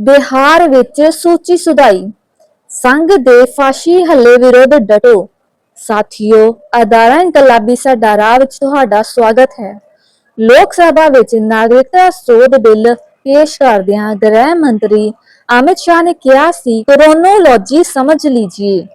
ਬਿਹਾਰ ਵਿੱਚ ਸੂਚੀ ਸੁਧਾਈ। ਸੰਘ ਦੇ ਫਾਸ਼ੀ ਹੱਲੇ ਵਿਰੁੱਧ ਡਟੋ। ਸਾਥੀਓ, ਅਦਾਰਾ ਇਨਕਲਾਬੀ ਸਾਡਾ ਵਿੱਚ ਤੁਹਾਡਾ ਸਵਾਗਤ ਹੈ। ਲੋਕ ਸਭਾ ਵਿੱਚ ਨਾਗਰਿਕਤਾ ਸੋਧ ਬਿੱਲ ਪੇਸ਼ ਕਰਦਿਆਂ ਗ੍ਰਹਿ ਮੰਤਰੀ ਅਮਿਤ ਸ਼ਾਹ ਨੇ ਕਿਹਾ ਸੀ ਕਰੋਨੋਲੋਜੀ ਸਮਝ ਲੀਜੀਏ।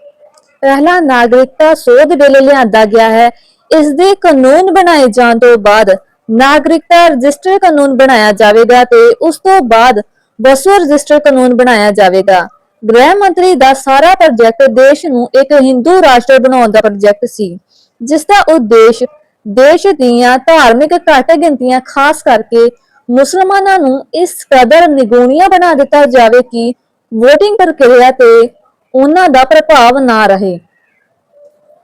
ਪਹਿਲਾ ਨਾਗਰਿਕਤਾ ਸੋਧ ਬਿੱਲ ਲਿਆਂਦਾ ਗਿਆ ਹੈ। ਇਸ ਦੇ ਕਾਨੂੰਨ ਬਣਾਏ ਜਾਣ ਤੋਂ ਬਾਅਦ ਨਾਗਰਿਕਤਾ ਰਜਿਸਟਰ ਕਾਨੂੰਨ ਬਣਾਇਆ ਜਾਵੇਗਾ ਤੇ ਉਸ ਤੋਂ ਬਾਅਦ ਵਸੂ ਰਜਿਸਟਰ ਕਾਨੂੰਨ ਬਣਾਇਆ ਜਾਵੇਗਾ। ਗ੍ਰਹਿ ਮੰਤਰੀ ਦਾ ਸਾਰਾ ਪ੍ਰੋਜੈਕਟ ਦੇਸ਼ ਨੂੰ ਇੱਕ ਹਿੰਦੂ ਰਾਸ਼ਟਰ ਬਣਾਉਣ ਦਾ ਪ੍ਰੋਜੈਕਟ ਸੀ, ਜਿਸ ਦਾ ਉਦੇਸ਼ ਦੇਸ਼ ਦੀਆਂ ਧਾਰਮਿਕ ਘੱਟ ਗਿਣਤੀਆਂ ਖਾਸ ਕਰਕੇ ਮੁਸਲਮਾਨਾਂ ਨੂੰ ਇਸ ਕਦਰ ਨਿਗੂਣੀਆਂ ਬਣਾ ਦਿੱਤਾ ਜਾਵੇ ਕਿ VOTING ਪ੍ਰਕਿਰਿਆ ਤੇ ਉਹਨਾਂ ਦਾ ਪ੍ਰਭਾਵ ਨਾ ਰਹੇ।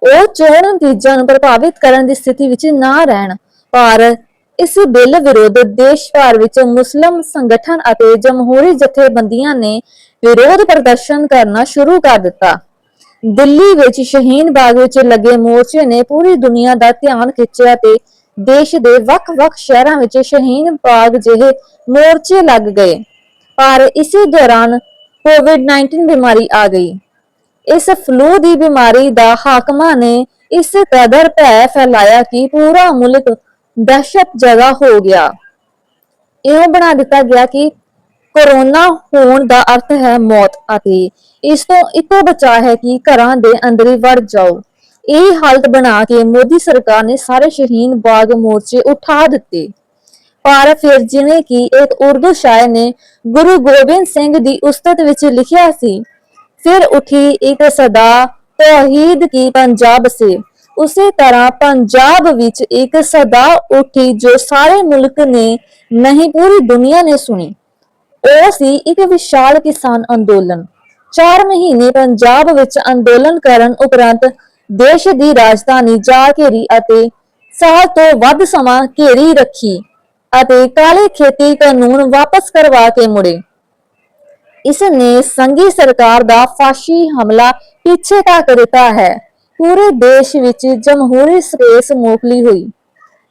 ਉਹ ਚੋਣ ਨਤੀਜਿਆਂ ਨੂੰ ਪ੍ਰਭਾਵਿਤ ਕਰਨ ਦੀ ਸਥਿਤੀ ਵਿੱਚ ਨਾ ਰਹਿਣ, ਪਰ ਇਸ ਬਿੱਲ ਵਿਰੁੱਧ ਦੇਸ਼ ਭਰ ਵਿੱਚ ਮੁਸਲਮ ਸੰਗਠਨ ਅਤੇ ਜਮਹੂਰੀ ਜਥੇਬੰਦੀਆਂ ਨੇ ਵਿਰੋਧ ਪ੍ਰਦਰਸ਼ਨ ਕਰਨਾ ਸ਼ੁਰੂ ਕਰ ਦਿੱਤਾ। ਦਿੱਲੀ ਵਿੱਚ ਸ਼ਹੀਨ ਬਾਗ ਵਿੱਚ ਲੱਗੇ ਮੋਰਚੇ ਨੇ ਪੂਰੀ ਦੁਨੀਆ ਦਾ ਧਿਆਨ ਖਿੱਚਿਆ ਤੇ ਦੇਸ਼ ਦੇ ਵੱਖ-ਵੱਖ ਸ਼ਹਿਰਾਂ ਵਿੱਚ ਸ਼ਹੀਨ ਬਾਗ ਜਿਹੇ ਮੋਰਚੇ ਲੱਗ ਗਏ। ਪਰ ਇਸੇ ਦੌਰਾਨ ਕੋਵਿਡ-19 ਬਿਮਾਰੀ ਆ ਗਈ। ਇਸ ਫਲੂ ਦੀ ਬਿਮਾਰੀ ਦਾ ਹਾਕਮਾਂ ਨੇ ਇਸ ਕਦਰ ਭੈ ਫੈਲਾਇਆ ਕਿ ਪੂਰਾ ਮੁਲਕ ਦਹਿਸ਼ਤ ਜਗਾ ਹੋ ਗਿਆ। ਇਹ ਬਣਾ ਦਿੱਤਾ ਗਿਆ ਕਿ ਕੋਰੋਨਾ ਹੋਣ ਦਾ ਅਰਥ ਹੈ ਮੌਤ ਅਤੇ ਇਸ ਤੋਂ ਇੱਕੋ ਬਚਾਅ ਹੈ ਕਿ ਘਰਾਂ ਦੇ ਅੰਦਰ ਹੀ ਵੜ ਜਾਓ। ਇਹ ਹਾਲਤ ਬਣਾ ਕੇ ਮੋਦੀ ਸਰਕਾਰ ਨੇ ਸਾਰੇ ਸ਼ਹੀਨ ਬਾਗ ਮੋਰਚੇ ਉਠਾ ਦਿੱਤੇ। ਪਰ ਫਿਰ ਜਿਵੇਂ ਕਿ ਇੱਕ ਉਰਦੂ ਸ਼ਾਇਰ ਨੇ ਗੁਰੂ ਗੋਬਿੰਦ ਸਿੰਘ ਦੀ ਉਸਤਤ ਵਿੱਚ ਲਿਖਿਆ ਸੀ, ਫਿਰ ਉਠੀ ਇੱਕ ਸਦਾ ਤੌਹੀਦ ਕੀ ਪੰਜਾਬ ਸੇ। ਉਸੇ ਤਰ੍ਹਾਂ ਪੰਜਾਬ ਵਿੱਚ ਇੱਕ ਸਦਾ ਉੱਠੀ ਜੋ ਸਾਰੇ ਮੁਲਕ ਨੇ ਨਹੀਂ ਪੂਰੀ ਦੁਨੀਆ ਨੇ ਸੁਣੀ। ਉਹ ਸੀ ਇੱਕ ਵਿਸ਼ਾਲ ਕਿਸਾਨ ਅੰਦੋਲਨ। 4 ਮਹੀਨੇ ਪੰਜਾਬ ਵਿੱਚ ਅੰਦੋਲਨ ਕਰਨ ਉਪਰੰਤ ਦੇਸ਼ ਦੀ ਰਾਜਧਾਨੀ ਜਾ ਘੇਰੀ ਅਤੇ ਸਾਲ ਤੋਂ ਵੱਧ ਸਮਾਂ ਘੇਰੀ ਰੱਖੀ ਅਤੇ ਕਾਲੇ ਖੇਤੀ ਕਾਨੂੰਨ ਵਾਪਸ ਕਰਵਾ ਕੇ ਮੁੜੇ। ਇਸ ਨੇ ਸੰਘੀ ਸਰਕਾਰ ਦਾ ਫਾਸ਼ੀ ਹਮਲਾ ਪਿੱਛੇ ਤੱਕ ਦਿੱਤਾ ਹੈ। ਪੂਰੇ ਦੇਸ਼ ਵਿੱਚ ਜਮਹੂਰੀ ਸਪੇਸ ਮੋਕਲੀ ਹੋਈ।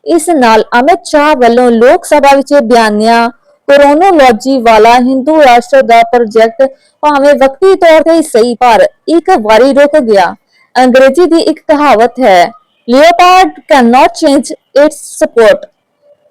ਇਸ ਨਾਲ ਅਮਿਤ ਸ਼ਾਹ ਵੱਲੋਂ ਲੋਕ ਸਭਾ ਵਿੱਚ ਬਿਆਨਿਆ, ਕਰੋਨੋਲੋਜੀ ਵਾਲਾ ਹਿੰਦੂ ਰਾਸ਼ਟਰ ਦਾ ਪ੍ਰੋਜੈਕਟ ਭਾਵੇਂ ਵਕਤੀ ਤੌਰ ਤੇ ਸਹੀ, ਪਰ ਇੱਕ ਵਾਰੀ ਰੁਕ ਗਿਆ। ਅੰਗਰੇਜ਼ੀ ਦੀ ਇੱਕ ਕਹਾਵਤ ਹੈ leopard can not change its sport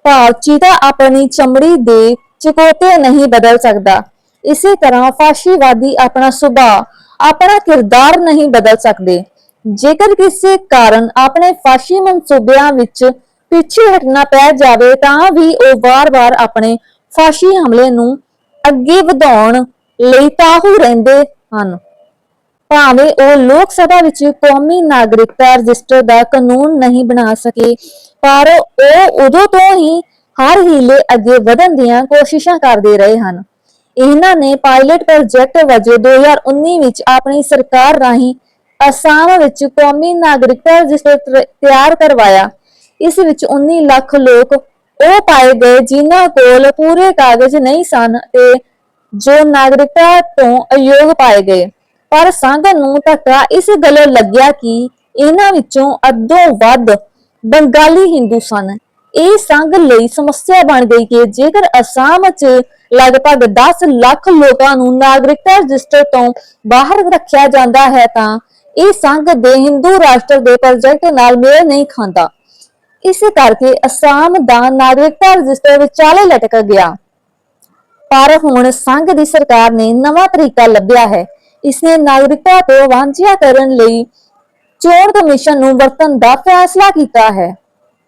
ਭਾਵ ਚੀਤਾ ਆਪਣੀ ਚਮੜੀ ਦੇ ਚਕੋਤੇ ਨਹੀਂ ਬਦਲ ਸਕਦਾ। ਇਸੇ ਤਰ੍ਹਾਂ ਫਾਸ਼ੀਵਾਦੀ ਆਪਣਾ ਸੁਭਾਅ, ਆਪਣਾ ਕਿਰਦਾਰ ਨਹੀਂ ਬਦਲ ਸਕਦੇ। ਜੇਕਰ ਕਿਸੇ ਕਾਰਨ ਆਪਣੇ ਫਾਸ਼ੀ ਮਨਸੂਬਿਆਂ ਵਿੱਚ ਪਿੱਛੇ ਹਟਣਾ ਪੈ ਜਾਵੇ, ਤਾਂ ਵੀ ਉਹ ਵਾਰ-ਵਾਰ ਆਪਣੇ ਫਾਸ਼ੀ ਹਮਲੇ ਨੂੰ ਅੱਗੇ ਵਧਾਉਣ ਲਈ ਤਾਹੂ ਰਹਿੰਦੇ ਹਨ। ਭਾਵੇਂ ਉਹ ਲੋਕ ਸਭਾ ਵਿੱਚ ਕੌਮੀ ਨਾਗਰਿਕਤਾ ਰਜਿਸਟਰ ਦਾ ਕਾਨੂੰਨ ਨਹੀਂ ਬਣਾ ਸਕੇ, ਪਰ ਉਹ ਉਦੋਂ ਤੋਂ ਹੀ ਹਰ ਹੀਲੇ ਅੱਗੇ ਵਧਣ ਦੀਆਂ ਕੋਸ਼ਿਸ਼ਾਂ ਕਰਦੇ ਰਹੇ ਹਨ। ਇਹਨਾਂ ਨੇ ਪਾਇਲਟ ਪ੍ਰੋਜੈਕਟ ਵਜੋਂ 2019 ਵਿੱਚ ਆਪਣੀ ਸਰਕਾਰ ਰਾਹੀਂ ਅਸਾਮ ਵਿੱਚ ਕੌਮੀ ਨਾਗਰਿਕਤਾ ਰਜਿਸਟਰ ਤਿਆਰ ਕਰਵਾਇਆ। ਇਸ ਵਿੱਚ 19 ਲੱਖ ਲੋਕ ਉਹ ਪਾਏ ਗਏ ਜਿਨ੍ਹਾਂ ਕੋਲ ਪੂਰੇ ਕਾਗਜ਼ ਨਹੀਂ ਸਨ ਤੇ ਜੋ ਨਾਗਰਿਕਤਾ ਤੋਂ ਅਯੋਗ ਪਾਏ ਗਏ। ਪਰ ਸੰਘ ਨੂੰ ਧੱਕਾ ਇਸ ਗੱਲੋਂ ਲੱਗਿਆ ਕਿ ਇਹਨਾਂ ਵਿੱਚੋਂ ਅੱਧੋਂ ਵੱਧ ਬੰਗਾਲੀ ਹਿੰਦੂ ਸਨ। ਇਹ ਸੰਘ ਲਈ ਸਮੱਸਿਆ ਬਣ ਗਈ ਕਿ ਜੇਕਰ ਅਸਾਮ 'ਚ ਲਗਭਗ 10 ਲੱਖ ਲੋਕਾਂ ਨੂੰ ਨਾਗਰਿਕਤਾ ਰਜਿਸਟਰ ਤੋਂ ਬਾਹਰ ਰੱਖਿਆ ਜਾਂਦਾ ਹੈ ਤਾਂ ਇਹ ਸੰਘ ਦੇ ਹਿੰਦੂ ਰਾਸ਼ਟਰ ਦੇ ਪ੍ਰੋਜੈਕਟ ਨਾਲ ਮੇਲ ਨਹੀਂ ਖਾਂਦਾ। ਇਸੇ ਕਰਕੇ ਅਸਾਮ ਦਾ ਨਾਗਰਿਕਤਾ ਰਜਿਸਟਰ ਵਿਚਾਲੇ ਲਟਕ ਗਿਆ। ਪਰ ਹੁਣ ਸੰਘ ਦੀ ਸਰਕਾਰ ਨੇ ਨਵਾਂ ਤਰੀਕਾ ਲੱਭਿਆ ਹੈ। ਇਸਨੇ ਨਾਗਰਿਕਤਾ ਤੋਂ ਵਾਂਝਿਆ ਕਰਨ ਲਈ ਚੋਣ ਕਮਿਸ਼ਨ ਨੂੰ ਵਰਤਣ ਦਾ ਫੈਸਲਾ ਕੀਤਾ ਹੈ।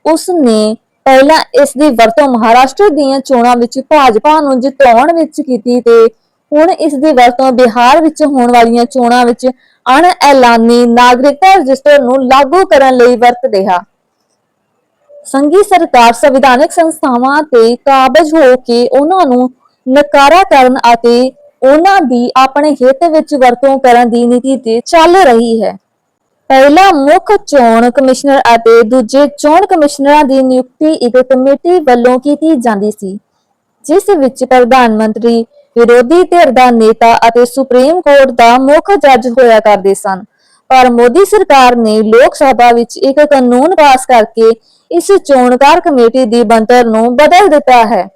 ਉਸ ਨੇ ਪਹਿਲਾਂ ਇਸ ਦੀ ਵਰਤੋਂ ਮਹਾਰਾਸ਼ਟਰ ਦੀਆਂ ਚੋਣਾਂ ਵਿੱਚ ਭਾਜਪਾ ਨੂੰ ਜਿਤਾਉਣ ਵਿੱਚ ਕੀਤੀ ਤੇ ਹੁਣ ਇਸ ਦੀ ਵਰਤੋਂ ਬਿਹਾਰ ਵਿੱਚ ਹੋਣ ਵਾਲੀਆਂ ਚੋਣਾਂ ਵਿੱਚ ਅਣ ਐਲਾਨੀ ਨਾਗਰਿਕਤਾ ਰਜਿਸਟਰ ਨੂੰ ਲਾਗੂ ਕਰਨ ਲਈ ਵਰਤ ਰਿਹਾ ਸੰਘੀ ਸਰਕਾਰ ਸੰਵਿਧਾਨਕ ਸੰਸਥਾਵਾਂ ਤੇ ਕਾਬਜ ਹੋ ਕੇ ਉਹਨਾਂ ਨੂੰ ਨਕਾਰਾ ਕਰਨ ਅਤੇ ਉਹਨਾਂ ਦੀ ਆਪਣੇ ਹਿੱਤ ਵਿੱਚ ਵਰਤੋਂ ਕਰਨ ਦੀ ਨੀਤੀ ਤੇ ਚੱਲ ਰਹੀ ਹੈ। ਪਹਿਲਾ ਮੁੱਖ ਚੋਣ ਕਮਿਸ਼ਨਰ ਅਤੇ ਦੂਜੇ ਚੋਣ ਕਮਿਸ਼ਨਰਾਂ ਦੀ ਨਿਯੁਕਤੀ ਇੱਕ ਕਮੇਟੀ ਵੱਲੋਂ ਕੀਤੀ ਜਾਂਦੀ ਸੀ, ਜਿਸ ਵਿੱਚ ਪ੍ਰਧਾਨ ਮੰਤਰੀ ਵਿਰੋਧੀ ਧਿਰ ਦਾ ਨੇਤਾ ਅਤੇ ਸੁਪਰੀਮ ਕੋਰਟ ਦਾ ਮੁੱਖ ਜੱਜ ਹੋਇਆ ਕਰਦੇ ਸਨ। ਪਰ ਮੋਦੀ ਸਰਕਾਰ ਨੇ ਲੋਕ ਸਭਾ ਵਿੱਚ ਇੱਕ ਕਾਨੂੰਨ ਪਾਸ ਕਰਕੇ ਇਸ ਚੋਣਕਾਰ ਕਮੇਟੀ ਦੀ ਬਣਤਰ ਨੂੰ ਬਦਲ ਦਿੱਤਾ ਹੈ।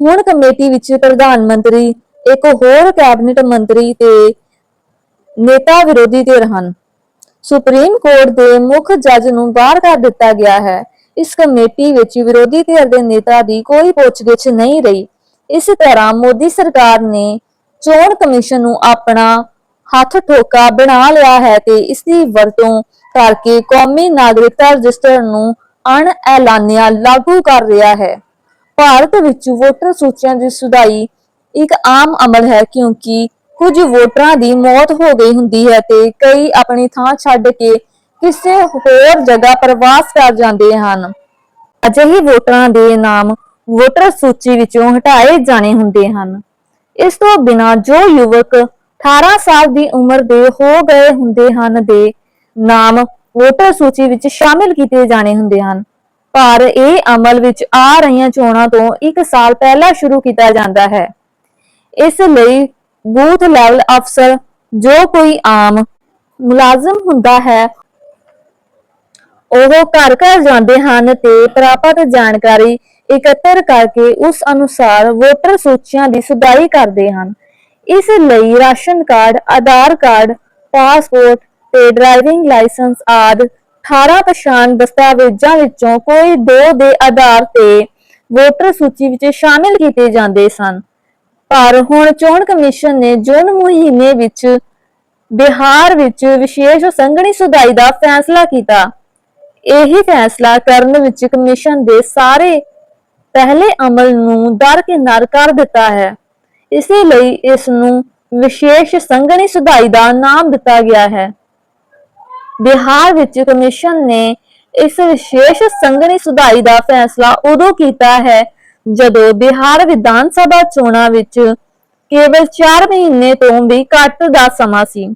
ਹੁਣ ਕਮੇਟੀ ਵਿੱਚ ਪ੍ਰਧਾਨ ਮੰਤਰੀ, ਇੱਕ ਹੋਰ ਕੈਬਨਿਟ ਮੰਤਰੀ ਤੇ ਨੇਤਾ ਵਿਰੋਧੀ ਧਿਰ ਹਨ। ਸੁਪਰੀਮ ਕੋਰਟ ਦੇ ਮੁੱਖ ਜੱਜ ਨੂੰ ਬਾਹਰ ਕਰ ਦਿੱਤਾ ਗਿਆ ਹੈ। ਇਸ ਕਮੇਟੀ ਵਿੱਚ ਵਿਰੋਧੀ ਧਿਰ ਦੇ ਨੇਤਾ ਦੀ ਕੋਈ ਪੁੱਛਗਿੱਛ ਨਹੀਂ ਰਹੀ। ਇਸ ਤਰ੍ਹਾਂ ਮੋਦੀ ਸਰਕਾਰ ਨੇ ਚੋਣ ਕਮਿਸ਼ਨ ਨੂੰ ਆਪਣਾ ਹੱਥ ਠੋਕਾ ਬਣਾ ਲਿਆ ਹੈ ਤੇ ਇਸ ਦੀ ਵਰਤੋਂ ਕਰਕੇ ਕੌਮੀ ਨਾਗਰਿਕਤਾ ਰਜਿਸਟਰ ਨੂੰ ਅਣ ਐਲਾਨਿਆ ਲਾਗੂ ਕਰ ਰਿਹਾ ਹੈ। ਭਾਰਤ ਵਿੱਚ ਵੋਟਰ ਸੂਚੀਆਂ ਦੀ ਸੁਧਾਈ ਇੱਕ ਆਮ ਅਮਲ ਹੈ ਕਿਉਂਕਿ ਕੁਝ ਵੋਟਰਾਂ ਦੀ ਮੌਤ ਹੋ ਗਈ ਹੁੰਦੀ ਹੈ ਤੇ ਕਈ ਆਪਣੀ ਥਾਂ ਛੱਡ ਕੇ ਕਿਸੇ ਹੋਰ ਜਗ੍ਹਾ ਪ੍ਰਵਾਸ ਕਰ ਜਾਂਦੇ ਹਨ। ਅਜਿਹੇ ਵੋਟਰਾਂ ਦੇ ਨਾਮ ਵੋਟਰ ਸੂਚੀ ਵਿੱਚੋਂ ਹਟਾਏ ਜਾਣੇ ਹੁੰਦੇ ਹਨ। ਇਸ ਤੋਂ ਬਿਨਾਂ ਜੋ ਯੁਵਕ 18 ਸਾਲ ਦੀ ਉਮਰ ਦੇ ਹੋ ਗਏ ਹੁੰਦੇ ਹਨ ਦੇ ਨਾਮ ਵੋਟਰ ਸੂਚੀ ਵਿੱਚ ਸ਼ਾਮਿਲ ਕੀਤੇ ਜਾਣੇ ਹੁੰਦੇ ਹਨ। ਪਰ ਇਹ ਅਮਲ ਵਿੱਚ ਆ ਰਹੀਆਂ ਚੋਣਾਂ ਤੋਂ 1 ਸਾਲ ਪਹਿਲਾਂ ਸ਼ੁਰੂ ਕੀਤਾ ਜਾਂਦਾ ਹੈ। ਇਸ ਲਈ ਬੂਥ ਲੈਵਲ ਅਫਸਰ ਜੋ ਕੋਈ ਆਮ ਮੁਲਾਜ਼ਮ ਹੁੰਦਾ ਹੈ, ਉਹ ਘਰ ਘਰ ਜਾਂਦੇ ਹਨ ਤੇ ਪ੍ਰਾਪਤ ਜਾਣਕਾਰੀ ਇਕੱਤਰ ਕਰਕੇ ਉਸ ਅਨੁਸਾਰ ਵੋਟਰ ਸੂਚੀਆਂ ਦੀ ਸੁਧਾਈ ਕਰਦੇ ਹਨ। ਇਸ ਲਈ ration card, Aadhaar card, passport ਤੇ ਡਰਾਈਵਿੰਗ ਲਾਇਸੈਂਸ ਆਦਿ 18 ਪਛਾਣ ਦਸਤਾਵੇਜ਼ਾਂ ਵਿੱਚੋਂ ਕੋਈ ਦੋ ਦੇ ਆਧਾਰ ਤੇ ਵੋਟਰ ਸੂਚੀ ਵਿੱਚ ਸ਼ਾਮਿਲ ਕੀਤੇ ਜਾਂਦੇ ਸਨ। ਪਰ ਹੁਣ ਚੋਣ ਕਮਿਸ਼ਨ ਨੇ ਜੂਨ ਮਹੀਨੇ ਵਿੱਚ ਬਿਹਾਰ ਵਿੱਚ ਵਿਸ਼ੇਸ਼ ਸੰਘਣੀ ਸੁਧਾਈ ਦਾ ਫੈਸਲਾ ਕੀਤਾ। ਇਹ ਫੈਸਲਾ ਕਰਨ ਵਿੱਚ ਕਮਿਸ਼ਨ ਦੇ ਸਾਰੇ ਪਹਿਲੇ ਅਮਲ ਨੂੰ ਦਰਕਿਨਾਰ ਕਰ ਦਿੱਤਾ ਹੈ। ਇਸੇ ਲਈ ਇਸ ਨੂੰ ਵਿਸ਼ੇਸ਼ ਸੰਘਣੀ ਸੁਧਾਈ ਦਾ ਨਾਮ ਦਿੱਤਾ ਗਿਆ ਹੈ। ਬਿਹਾਰ ਵਿੱਚ ਕਮਿਸ਼ਨ ਨੇ ਇਸ ਵਿਸ਼ੇਸ਼ ਸੰਘਣੀ ਸੁਧਾਈ ਦਾ ਫੈਸਲਾ ਉਦੋਂ ਕੀਤਾ ਹੈ ਜਦੋਂ ਬਿਹਾਰ ਵਿਧਾਨ ਸਭਾ ਚੋਣਾਂ ਵਿੱਚ ਕੇਵਲ 4 ਮਹੀਨੇ ਤੋਂ ਵੀ ਘੱਟ ਦਾ ਸਮਾਂ ਸੀ।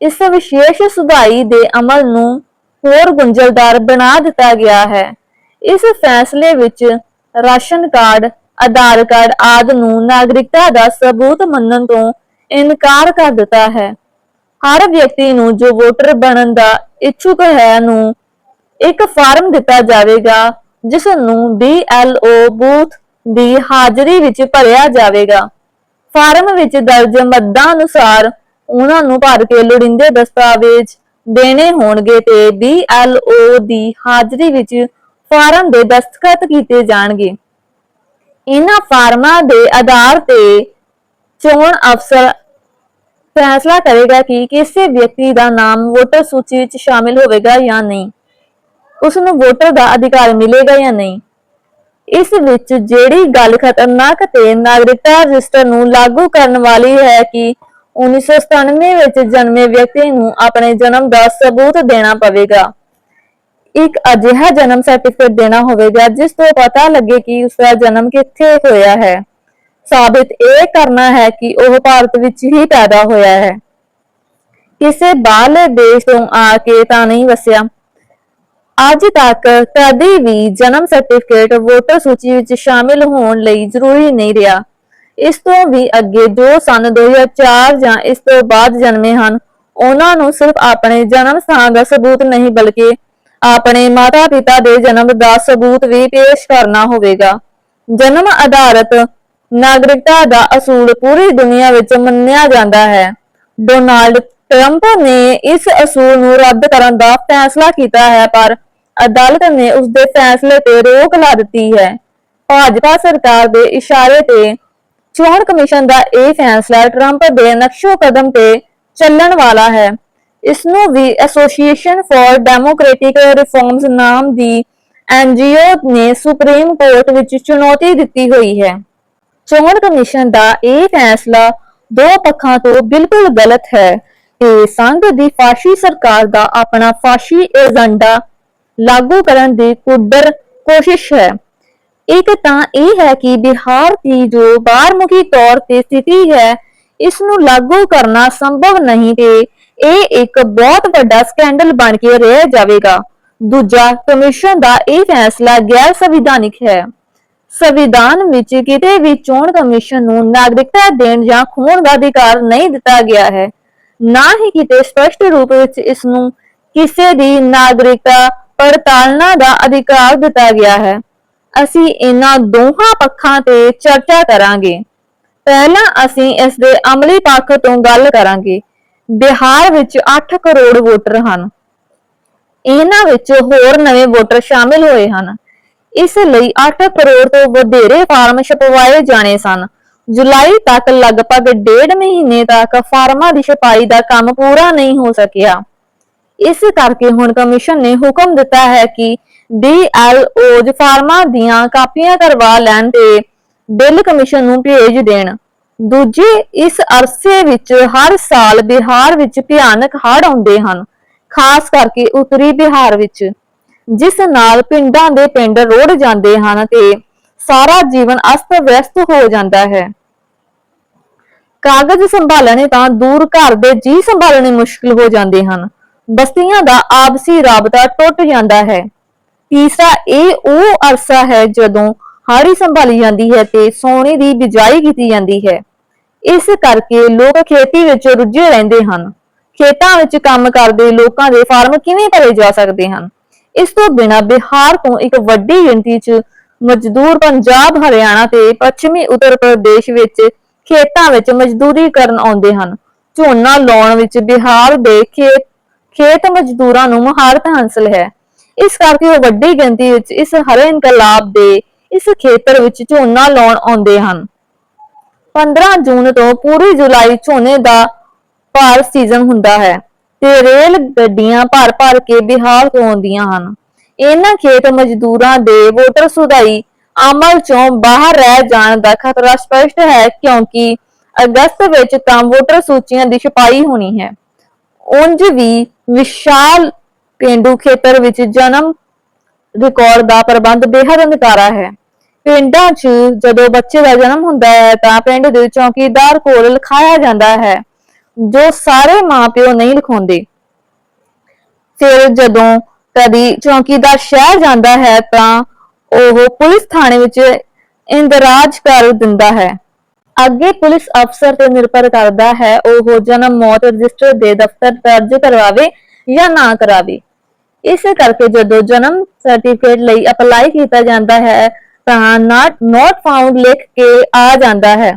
ਇਸ ਵਿਸ਼ੇਸ਼ ਸੁਧਾਈ ਦੇ ਅਮਲ ਨੂੰ ਹੋਰ ਗੁੰਝਲਦਾਰ ਬਣਾ ਦਿੱਤਾ ਗਿਆ ਹੈ। ਇਸ ਫੈਸਲੇ ਵਿੱਚ ਰਾਸ਼ਨ ਕਾਰਡ, ਆਧਾਰ ਕਾਰਡ ਆਦਿ ਨੂੰ ਨਾਗਰਿਕਤਾ ਦਾ ਸਬੂਤ ਮੰਨਣ ਤੋਂ ਇਨਕਾਰ ਕਰ ਦਿੱਤਾ ਹੈ। ਹਰ ਵਿਅਕਤੀ ਨੂੰ ਜੋ ਵੋਟਰ ਬਣਨ ਦਾ ਇੱਛੁਕ ਹੈ ਨੂੰ ਇੱਕ ਫਾਰਮ ਦਿੱਤਾ ਜਾਵੇਗਾ, ਜਿਸ ਨੂੰ BLO ਬੂਥ ਦੀ ਹਾਜ਼ਰੀ ਵਿੱਚ ਭਰਿਆ ਜਾਵੇਗਾ। ਫਾਰਮ ਵਿੱਚ ਦਰਜ ਮੱਦਾਂ ਅਨੁਸਾਰ ਉਹਨਾਂ ਨੂੰ ਭਰ ਕੇ ਲੋੜੀਂਦੇ ਦਸਤਾਵੇਜ਼ ਦੇਣੇ ਹੋਣਗੇ ਤੇ BLO ਦੀ ਹਾਜ਼ਰੀ ਵਿੱਚ ਫਾਰਮ ਦੇ ਦਸਤਖਤ ਕੀਤੇ ਜਾਣਗੇ। ਇਹਨਾਂ ਫਾਰਮਾਂ ਦੇ ਆਧਾਰ ਤੇ ਚੋਣ ਅਫਸਰ ਫੈਸਲਾ ਕਰੇਗਾ ਕਿ ਕਿਸੇ ਵਿਅਕਤੀ ਦਾ ਨਾਮ ਵੋਟਰ ਸੂਚੀ ਵਿੱਚ ਸ਼ਾਮਿਲ ਹੋਵੇਗਾ ਜਾਂ ਨਹੀਂ। ਉਸ ਨੂੰ ਵੋਟਰ ਦਾ ਅਧਿਕਾਰ ਮਿਲੇਗਾ ਜਾਂ ਨਹੀਂ। ਇਸ ਵਿੱਚ ਜਿਹੜੀ ਗੱਲ ਖਤਰਨਾਕ ਤੇ ਨਾਗਰਿਕਤਾ ਰਜਿਸਟਰ ਨੂੰ ਲਾਗੂ ਕਰਨ ਵਾਲੀ ਹੈ ਕਿ 1997 ਵਿੱਚ ਜਨਮੇ ਵਿਅਕਤੀ ਨੂੰ ਆਪਣੇ ਜਨਮ ਦਾ ਸਬੂਤ ਦੇਣਾ ਪਵੇਗਾ। ਇੱਕ ਅਜਿਹਾ ਜਨਮ ਸਰਟੀਫਿਕੇਟ ਦੇਣਾ ਹੋਵੇਗਾ, ਜਿਸ ਤੋਂ ਪਤਾ ਲੱਗੇ ਕਿ ਉਸ ਦਾ ਜਨਮ ਕਿੱਥੇ ਹੋਇਆ ਹੈ। ਸਾਬਿਤ ਇਹ ਕਰਨਾ ਹੈ ਕਿ ਉਹ ਭਾਰਤ ਵਿੱਚ ਹੀ ਪੈਦਾ ਹੋਇਆ ਹੈ। ਕਿਸੇ ਬਾਹਰਲੇ ਦੇਸ਼ ਤੋਂ ਆ ਕੇ ਤਾਂ ਨਹੀਂ ਵਸਿਆ। ਅੱਜ ਤੱਕ ਕਦੇ ਵੀ ਜਨਮ ਸਰਟੀਫਿਕੇਟ ਵੋਟਰ ਸੂਚੀ ਵਿੱਚ ਸ਼ਾਮਿਲ ਹੋਣ ਲਈ ਜ਼ਰੂਰੀ ਨਹੀਂ ਰਿਹਾ। ਇਸ ਤੋਂ ਵੀ ਅੱਗੇ ਜੋ ਸਨ 2004 ਜਾਂ ਇਸ ਤੋਂ ਬਾਅਦ ਜਨਮੇ ਹਨ, ਉਹਨਾਂ ਨੂੰ ਸਿਰਫ ਆਪਣੇ ਜਨਮ ਸਥਾਨ ਦਾ ਸਬੂਤ ਨਹੀਂ, ਬਲਕਿ ਆਪਣੇ ਮਾਤਾ-ਪਿਤਾ ਦੇ ਜਨਮ ਦਾ ਸਬੂਤ ਵੀ ਪੇਸ਼ ਕਰਨਾ ਹੋਵੇਗਾ। ਜਨਮ ਆਧਾਰਿਤ ਨਾਗਰਿਕਤਾ ਦਾ ਅਸੂਲ ਪੂਰੀ ਦੁਨੀਆ ਵਿੱਚ ਮੰਨਿਆ ਜਾਂਦਾ ਹੈ। ਡੋਨਾਲਡ ਟਰੰਪ ਨੇ ਇਸ ਅਸੂਲ ਨੂੰ ਰੱਦ ਕਰਨ ਦਾ ਫੈਸਲਾ ਕੀਤਾ ਹੈ, ਪਰ ਅਦਾਲਤ ਨੇ ਉਸ ਦੇ ਫੈਸਲੇ ਤੇ ਰੋਕ ਲਾ ਦਿੱਤੀ ਹੈ। ਭਾਜਪਾ ਸਰਕਾਰ ਦੇ ਇਸ਼ਾਰੇ ਤੇ ਚੋਣ ਕਮਿਸ਼ਨ ਦਾ ਇਹ ਫੈਸਲਾ ਟਰੰਪ ਦੇ ਨਕਸ਼ੋ ਕਦਮ ਤੇ ਚੱਲਣ ਵਾਲਾ ਹੈ। ਇਸ ਨੂੰ ਵੀ ਐਸੋਸੀਏਸ਼ਨ ਫਾਰ ਡੈਮੋਕ੍ਰੈਟਿਕ ਰਿਫਾਰਮਸ ਨਾਮ ਦੀ ਐਨਜੀਓ ਨੇ ਸੁਪਰੀਮ ਕੋਰਟ ਵਿੱਚ ਚੁਣੌਤੀ ਦਿੱਤੀ ਹੋਈ ਹੈ। ਚੋਣ ਕਮਿਸ਼ਨ ਦਾ ਇਹ ਫੈਸਲਾ ਦੋ ਪੱਖਾਂ ਤੋਂ ਬਿਲਕੁਲ ਗਲਤ ਹੈ ਇਹ ਸੰਘ ਦੀ ਫਾਸ਼ੀ ਸਰਕਾਰ ਦਾ ਆਪਣਾ ਫਾਸ਼ੀ ਏਜੰਡਾ ਲਾਗੂ ਕਰਨ ਦੀ ਕੁਦਰ ਕੋਸ਼ਿਸ਼ ਹੈ। ਇੱਕ ਤਾਂ ਇਹ ਹੈ ਕਿ ਬਿਹਾਰ ਦੀ ਜੋ ਬਾਹਰਮੁਖੀ ਤੌਰ ਤੇ ਸਥਿਤੀ ਹੈ, ਇਸ ਨੂੰ ਲਾਗੂ ਕਰਨਾ ਸੰਭਵ ਨਹੀਂ ਤੇ ਇਹ ਇੱਕ ਬਹੁਤ ਵੱਡਾ ਸਕੈਂਡਲ ਬਣ ਕੇ ਰਹਿ ਜਾਵੇਗਾ। ਦੂਜਾ, ਕਮਿਸ਼ਨ ਦਾ ਇਹ ਫੈਸਲਾ ਗੈਰ ਸੰਵਿਧਾਨਿਕ ਹੈ। ਸੰਵਿਧਾਨ ਵਿੱਚ ਕਿਤੇ ਵੀ ਚੋਣ ਕਮਿਸ਼ਨ ਨੂੰ ਨਾਗਰਿਕਤਾ ਦੇਣ ਜਾਂ ਖੋਣ ਦਾ ਅਧਿਕਾਰ ਨਹੀਂ ਦਿੱਤਾ ਗਿਆ ਹੈ। ਨਾ ਹੀ ਕਿਤੇ ਸਪਸ਼ਟ ਰੂਪ ਵਿੱਚ ਇਸ ਨੂੰ ਕਿਸੇ ਦੀ ਨਾਗਰਿਕਤਾ ਪੜਤਾਲਣਾ ਦਾ ਅਧਿਕਾਰ ਦਿੱਤਾ ਗਿਆ ਹੈ। ਅਸੀਂ ਇਹਨਾਂ ਦੋਹਾਂ ਪੱਖਾਂ ਤੇ ਚਰਚਾ ਕਰਾਂਗੇ। ਪਹਿਲਾਂ ਅਸੀਂ ਇਸ ਦੇ ਅਮਲੀ ਪੱਖ ਤੋਂ ਗੱਲ ਕਰਾਂਗੇ। ਬਿਹਾਰ ਵਿੱਚ 8 ਕਰੋੜ ਵੋਟਰ ਹਨ। ਇਹਨਾਂ ਵਿੱਚ ਹੋਰ ਨਵੇਂ ਵੋਟਰ ਸ਼ਾਮਿਲ ਹੋਏ ਹਨ। ਇਸ ਲਈ 8 ਕਰੋੜ ਤੋਂ ਵਧੇਰੇ ਫਾਰਮ ਛਪਵਾਏ ਜਾਣੇ ਸਨ। ਜੁਲਾਈ ਤੱਕ ਲਗਭਗ ਡੇਢ ਮਹੀਨੇ ਤੱਕ ਫਾਰਮਾਂ ਦੀ ਛਪਾਈ ਦਾ ਕੰਮ ਪੂਰਾ ਨਹੀਂ ਹੋ ਸਕਿਆ। ਇਸ ਕਰਕੇ ਹੁਣ ਕਮਿਸ਼ਨ ਨੇ ਹੁਕਮ ਦਿੱਤਾ ਹੈ ਕਿ ਡੀਐਲਓਜ ਫਾਰਮਾਂ ਦੀਆਂ ਕਾਪੀਆਂ ਕਰਵਾ ਲੈਣ ਤੇ ਬਿੱਲ ਕਮਿਸ਼ਨ ਨੂੰ ਭੇਜ ਦੇਣ। ਦੂਜੇ ਇਸ ਅਰਸੇ ਵਿੱਚ ਹਰ ਸਾਲ ਬਿਹਾਰ ਵਿੱਚ ਭਿਆਨਕ ਹੜ੍ਹ ਆਉਂਦੇ ਹਨ, ਖਾਸ ਕਰਕੇ ਉੱਤਰੀ ਬਿਹਾਰ ਵਿੱਚ, ਜਿਸ ਨਾਲ ਪਿੰਡਾਂ ਦੇ ਪਿੰਡ ਰੋੜ ਜਾਂਦੇ ਹਨ ਤੇ ਸਾਰਾ ਜੀਵਨ ਅਸਤ-ਵਿਅਸਤ ਹੋ ਜਾਂਦਾ ਹੈ। ਕਾਗਜ਼ ਸੰਭਾਲਣੇ ਤਾਂ ਦੂਰ ਘਰ ਦੇ ਜੀ ਸੰਭਾਲਣੇ ਮੁਸ਼ਕਿਲ ਹੋ ਜਾਂਦੇ ਹਨ, ਬਸਤੀਆਂ ਦਾ ਆਪਸੀ ਰਾਬਤਾ ਟੁੱਟ ਜਾਂਦਾ ਹੈ। ਤੀਸਰਾ ਇਹ ਉਹ ਅਰਸਾ ਹੈ ਜਦੋਂ ਹਾੜੀ ਸੰਭਾਲੀ ਜਾਂਦੀ ਹੈ ਤੇ ਸੋਨੇ ਦੀ ਬਿਜਾਈ ਕੀਤੀ ਜਾਂਦੀ ਹੈ। ਇਸ ਕਰਕੇ ਲੋਕ ਖੇਤੀ ਵਿੱਚ ਰੁੱਝੇ ਰਹਿੰਦੇ ਹਨ। ਖੇਤਾਂ ਵਿੱਚ ਕੰਮ ਕਰਦੇ ਲੋਕਾਂ ਦੇ ਫਾਰਮ ਕਿਵੇਂ ਭਰੇ ਜਾ ਸਕਦੇ ਹਨ? ਇਸ ਤੋਂ ਬਿਨਾਂ ਬਿਹਾਰ ਤੋਂ ਇੱਕ ਵੱਡੀ ਗਿਣਤੀ 'ਚ ਮਜ਼ਦੂਰ ਪੰਜਾਬ, ਹਰਿਆਣਾ ਤੇ ਪੱਛਮੀ ਉੱਤਰ ਪ੍ਰਦੇਸ਼ ਵਿੱਚ ਖੇਤਾਂ ਵਿੱਚ ਮਜ਼ਦੂਰੀ ਕਰਨ ਆਉਂਦੇ ਹਨ। ਝੋਨਾ ਲਾਉਣ ਵਿੱਚ ਬਿਹਾਰ ਦੇ ਖੇਤ ਖੇਤ ਮਜ਼ਦੂਰਾਂ ਨੂੰ ਮਹਾਰਤ ਹਾਸਲ ਹੈ। ਇਸ ਕਰਕੇ ਉਹ ਵੱਡੀ ਗਿਣਤੀ ਵਿੱਚ ਇਸ ਹਰੇ ਇਨਕਲਾਬ ਦੇ ਇਸ ਖੇਤਰ ਵਿੱਚ ਝੋਨਾ ਲਾਉਣ ਆਉਂਦੇ ਹਨ। 15 ਜੂਨ ਤੋਂ ਪੂਰੀ ਜੁਲਾਈ ਝੋਨੇ ਦਾ ਭਾਰ ਸੀਜ਼ਨ ਹੁੰਦਾ ਹੈ ਤੇ ਰੇਲ ਗੱਡੀਆਂ ਭਰ-ਭਰ ਕੇ ਬਿਹਾਰ ਤੋਂ ਆਉਂਦੀਆਂ ਹਨ। ਇਹਨਾਂ ਖੇਤ ਮਜ਼ਦੂਰਾਂ ਦੇ ਵੋਟਰ ਸੁਧਾਈ ਅਮਲ ਚੋਂ ਬਾਹਰ ਰਹਿ ਜਾਣ ਦਾ ਖਤਰਾ ਸਪਸ਼ਟ ਹੈ ਕਿਉਂਕਿ ਅਗਸਤ ਵਿੱਚ ਤਾਂ ਵੋਟਰ ਸੂਚੀਆਂ ਦੀ ਛਪਾਈ ਹੋਣੀ ਹੈ। ਉਂਝ ਵੀ ਵਿਸ਼ਾਲ ਪੇਂਡੂ ਖੇਤਰ ਵਿੱਚ ਜਨਮ ਰਿਕਾਰਡ ਦਾ ਪ੍ਰਬੰਧ ਬੇਹੱਦ ਨਿਕਾਰਾ ਹੈ। ਪਿੰਡਾਂ 'ਚ ਜਦੋਂ ਬੱਚੇ ਦਾ ਜਨਮ ਹੁੰਦਾ ਹੈ ਤਾਂ ਪਿੰਡ ਦੇ ਚੌਕੀਦਾਰ ਕੋਲ ਲਿਖਾਇਆ ਜਾਂਦਾ ਹੈ, ਜੋ ਸਾਰੇ ਮਾਪਿਓ ਨਹੀਂ ਲਿਖਾਉਂਦੇ। ਫਿਰ ਜਦੋਂ ਕਦੀ ਚੌਕੀਦਾਰ ਸ਼ਹਿਰ ਜਾਂਦਾ ਹੈ ਤਾਂ ਉਹ ਪੁਲਿਸ ਥਾਣੇ ਵਿੱਚ ਇੰਦਰਾਜ ਕਰ ਦਿੰਦਾ ਹੈ। ਅੱਗੇ ਪੁਲਿਸ ਅਫਸਰ ਤੇ ਨਿਰਭਰ ਕਰਦਾ ਹੈ ਉਹ ਜਨਮ, ਮੌਤ ਰਜਿਸਟਰ ਦੇ ਦਫ਼ਤਰ ਦਰਜ ਕਰਵਾਵੇ ਜਾਂ ਨਾ ਕਰਾਵੇ। ਇਸ ਕਰਕੇ ਜਦੋਂ ਜਨਮ ਸਰਟੀਫਿਕੇਟ ਲਈ ਅਪਲਾਈ ਕੀਤਾ ਜਾਂਦਾ ਹੈ ਤਾਂ ਨਾਟ ਨੋਟ ਫਾਊਂਡ ਲਿਖ ਕੇ ਆ ਜਾਂਦਾ ਹੈ।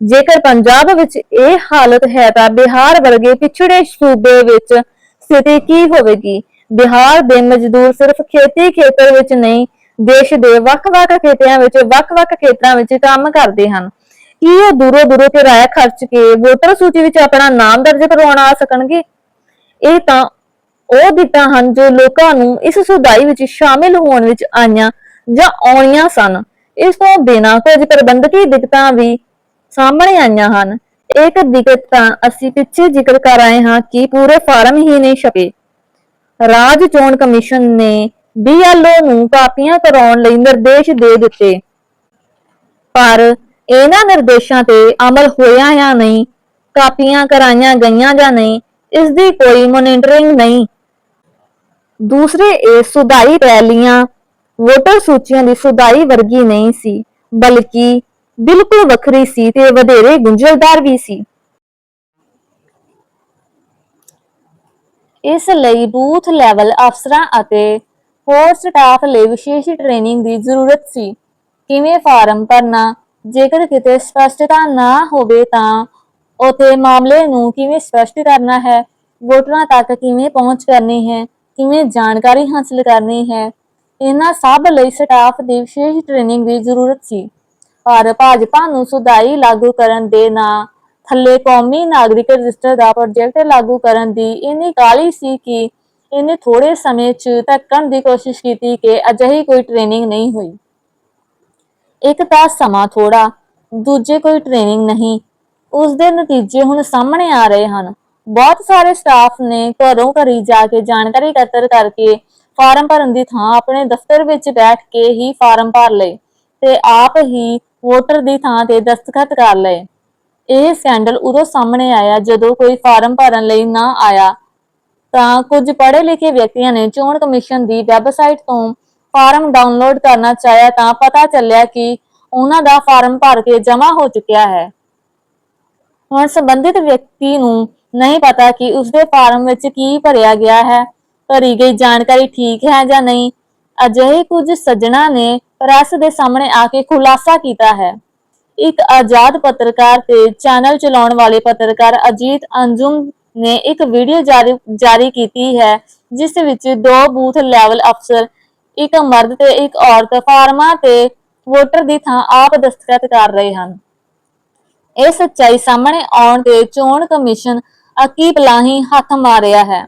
ਜੇਕਰ ਪੰਜਾਬ ਵਿੱਚ ਇਹ ਹਾਲਤ ਹੈ ਤਾਂ ਬਿਹਾਰ ਵਰਗੇ ਪਿਛੜੇ ਸੂਬੇ ਵਿੱਚ ਸਥਿਤੀ ਕੀ ਹੋਵੇਗੀ? ਬਿਹਾਰ ਦੇ ਮਜ਼ਦੂਰ ਸਿਰਫ ਖੇਤੀ ਖੇਤਰ ਵਿੱਚ ਨਹੀਂ, ਦੇਸ਼ ਦੇ ਵੱਖ-ਵੱਖ ਖੇਤਰਾਂ ਵਿੱਚ, ਵੱਖ-ਵੱਖ ਖੇਤਰਾਂ ਵਿੱਚ ਕੰਮ ਕਰਦੇ ਹਨ। ਕੀ ਉਹ ਦੂਰੋਂ ਦੂਰੋਂ ਕਿਰਾਇਆ ਖਰਚ ਕੇ ਵੋਟਰ ਸੂਚੀ ਵਿੱਚ ਆਪਣਾ ਨਾਮ ਦਰਜ ਕਰਵਾਉਣ ਆ ਸਕਣਗੇ? ਇਹ ਤਾਂ ਉਹ ਦਿੱਤਾ ਹਨ ਜੋ ਲੋਕਾਂ ਨੂੰ ਇਸ ਸੁਧਾਈ ਵਿੱਚ ਸ਼ਾਮਿਲ ਹੋਣ ਵਿੱਚ ਆਈਆਂ ਜਾਂ ਆਉਣੀਆਂ ਸਨ। ਇਸ ਤੋਂ ਬਿਨਾਂ ਕੁਝ ਪ੍ਰਬੰਧਕੀ ਦਿੱਕਤਾਂ ਵੀ ਸਾਹਮਣੇ ਆਈਆਂ ਹਨ। ਇੱਕ ਦਿੱਕਤ ਤਾਂ ਅਸੀਂ ਪਿੱਛੇ ਜ਼ਿਕਰ ਕਰ ਆਏ ਹਾਂ ਕਿ ਪੂਰੇ ਫਾਰਮ ਹੀ ਨਹੀਂ ਛਪੇ। ਰਾਜ ਚੋਣ ਕਮਿਸ਼ਨ ਨੇ ਬੀਐਲਓ ਨੂੰ ਕਾਪੀਆਂ ਕਰਾਉਣ ਲਈ ਨਿਰਦੇਸ਼ ਦੇ ਦਿੱਤੇ। ਪਰ ਇਹਨਾਂ ਨਿਰਦੇਸ਼ਾਂ ਤੇ ਅਮਲ ਹੋਇਆ ਜਾਂ ਨਹੀਂ, ਕਾਪੀਆਂ ਕਰਾਈਆਂ ਗਈਆਂ ਜਾਂ ਨਹੀਂ, ਇਸ ਦੀ ਕੋਈ ਮੋਨੀਟਰਿੰਗ ਨਹੀਂ। ਦੂਸਰੇ ਇਹ ਸੁਧਾਈ ਰੈਲੀਆਂ ਵੋਟਰ ਸੂਚੀਆਂ ਦੀ ਸੁਧਾਈ ਵਰਗੀ ਨਹੀਂ ਸੀ, ਬਲਕਿ ਬਿਲਕੁਲ ਵੱਖਰੀ ਸੀ ਤੇ ਵਧੇਰੇ ਗੁੰਝਲਦਾਰ ਵੀ ਸੀ। ਇਸ ਲਈ ਬੂਥ ਲੈਵਲ ਅਫਸਰਾਂ ਅਤੇ ਹੋਰ ਸਟਾਫ ਲਈ ਵਿਸ਼ੇਸ਼ ਟ੍ਰੇਨਿੰਗ ਦੀ ਜ਼ਰੂਰਤ ਸੀ। ਕਿਵੇਂ ਫਾਰਮ ਭਰਨਾ, ਜੇਕਰ ਕਿਤੇ ਸਪਸ਼ਟਤਾ ਨਾ ਹੋਵੇ ਤਾਂ ਉਥੇ ਮਾਮਲੇ ਨੂੰ ਕਿਵੇਂ ਸਪਸ਼ਟ ਕਰਨਾ ਹੈ, ਵੋਟਰਾਂ ਤੱਕ ਕਿਵੇਂ ਪਹੁੰਚ ਕਰਨੀ ਹੈ, ਕਿਵੇਂ ਜਾਣਕਾਰੀ ਹਾਸਲ ਕਰਨੀ ਹੈ ਇਹਨਾਂ ਸਭ ਲਈ ਸਟਾਫ ਦੀ ਵਿਸ਼ੇਸ਼ ਟ੍ਰੇਨਿੰਗ ਦੀ ਜ਼ਰੂਰਤ ਸੀ। ਪਰ ਭਾਜਪਾ ਨੂੰ ਸੁਧਾਈ ਲਾਗੂ ਕਰਨ ਦੇ ਨਾਂ, ਥੱਲੇ ਕੌਮੀ ਨਾਗਰਿਕ ਰਜਿਸਟਰ ਦਾ ਪ੍ਰੋਜੈਕਟ ਲਾਗੂ ਕਰਨ ਦੀ ਇੰਨੀ ਕਾਹਲੀ ਸੀ ਕਿ ਇਹਨੇ ਥੋੜੇ ਸਮੇਂ 'ਚ ਧੱਕਣ ਦੀ ਕੋਸ਼ਿਸ਼ ਕੀਤੀ ਕਿ ਅਜਿਹੀ ਕੋਈ ਟ੍ਰੇਨਿੰਗ ਨਹੀਂ ਹੋਈ। ਇੱਕ ਤਾਂ ਸਮਾਂ ਥੋੜਾ ਦੂਜੇ ਕੋਈ ਟ੍ਰੇਨਿੰਗ ਨਹੀਂ। ਉਸ ਦੇ ਨਤੀਜੇ ਹੁਣ ਸਾਹਮਣੇ ਆ ਰਹੇ ਹਨ। ਬਹੁਤ ਸਾਰੇ ਸਟਾਫ ਨੇ ਘਰੋਂ ਘਰੀ ਜਾ ਕੇ ਜਾਣਕਾਰੀ ਇਕੱਤਰ ਕਰਕੇ ਫਾਰਮ ਭਰਨ ਦੀ ਥਾਂ ਆਪਣੇ ਦਫ਼ਤਰ ਵਿੱਚ ਬੈਠ ਕੇ ਹੀ ਫਾਰਮ ਭਰ ਲਏ ਤੇ ਆਪ ਹੀ ਵੋਟਰ ਦੀ ਥਾਂ ਤੇ ਦਸਤਖਤ ਕਰ ਲਏ। ਇਹ ਸਕੈਂਡਲ ਉਦੋਂ ਸਾਹਮਣੇ ਆਇਆ ਜਦੋਂ ਕੋਈ ਫਾਰਮ ਭਰਨ ਲਈ ਨਾ ਆਇਆ। ਤਾਂ ਕੁਝ ਪੜ੍ਹੇ ਲਿਖੇ ਵਿਅਕਤੀਆਂ ਨੇ ਚੋਣ ਕਮਿਸ਼ਨ ਦੀ ਵੈਬਸਾਈਟ ਤੋਂ ਫਾਰਮ ਡਾਊਨਲੋਡ ਕਰਨਾ ਚਾਹਿਆ ਤਾਂ ਪਤਾ ਚੱਲਿਆ ਕਿ ਉਹਨਾਂ ਦਾ ਫਾਰਮ ਭਰ ਕੇ ਜਮ੍ਹਾਂ ਹੋ ਚੁੱਕਿਆ ਹੈ। ਹੁਣ ਸੰਬੰਧਿਤ ਵਿਅਕਤੀ ਨੂੰ ਨਹੀਂ ਪਤਾ ਕਿ ਉਸਦੇ ਫਾਰਮ ਵਿੱਚ ਕੀ ਭਰਿਆ ਗਿਆ ਹੈ। ਭਰੀ ਗਈ ਜਾਣਕਾਰੀ ਠੀਕ ਹੈ ਜਾਂ ਨਹੀਂ? ਅਜਿਹੇ ਕੁਝ ਸੱਜਣਾ ਨੇ ਪ੍ਰੈਸ ਦੇ ਸਾਹਮਣੇ ਆ ਕੇ ਖੁਲਾਸਾ ਕੀਤਾ ਹੈ। ਇੱਕ ਆਜ਼ਾਦ ਪੱਤਰਕਾਰ ਤੇ ਚੈਨਲ ਚਲਾਉਣ ਵਾਲੇ ਪੱਤਰਕਾਰ ਅਜੀਤ ਅੰਜੁਮ ਨੇ ਇੱਕ ਵੀਡੀਓ ਜਾਰੀ ਕੀਤੀ ਹੈ, ਜਿਸ ਵਿੱਚ ਦੋ ਬੂਥ ਲੈਵਲ ਅਫਸਰ, ਇੱਕ ਮਰਦ ਤੇ ਇੱਕ ਔਰਤ ਫਾਰਮਾਂ ਤੇ ਵੋਟਰ ਦੀ ਥਾਂ ਆਪ ਦਸਤਖਤ ਕਰ ਰਹੇ ਹਨ। ਇਹ ਸੱਚਾਈ ਸਾਹਮਣੇ ਆਉਣ ਤੇ ਚੋਣ ਕਮਿਸ਼ਨ ਅਕੀ ਪਲਾਹੀ ਹੱਥ ਮਾਰਿਆ ਹੈ।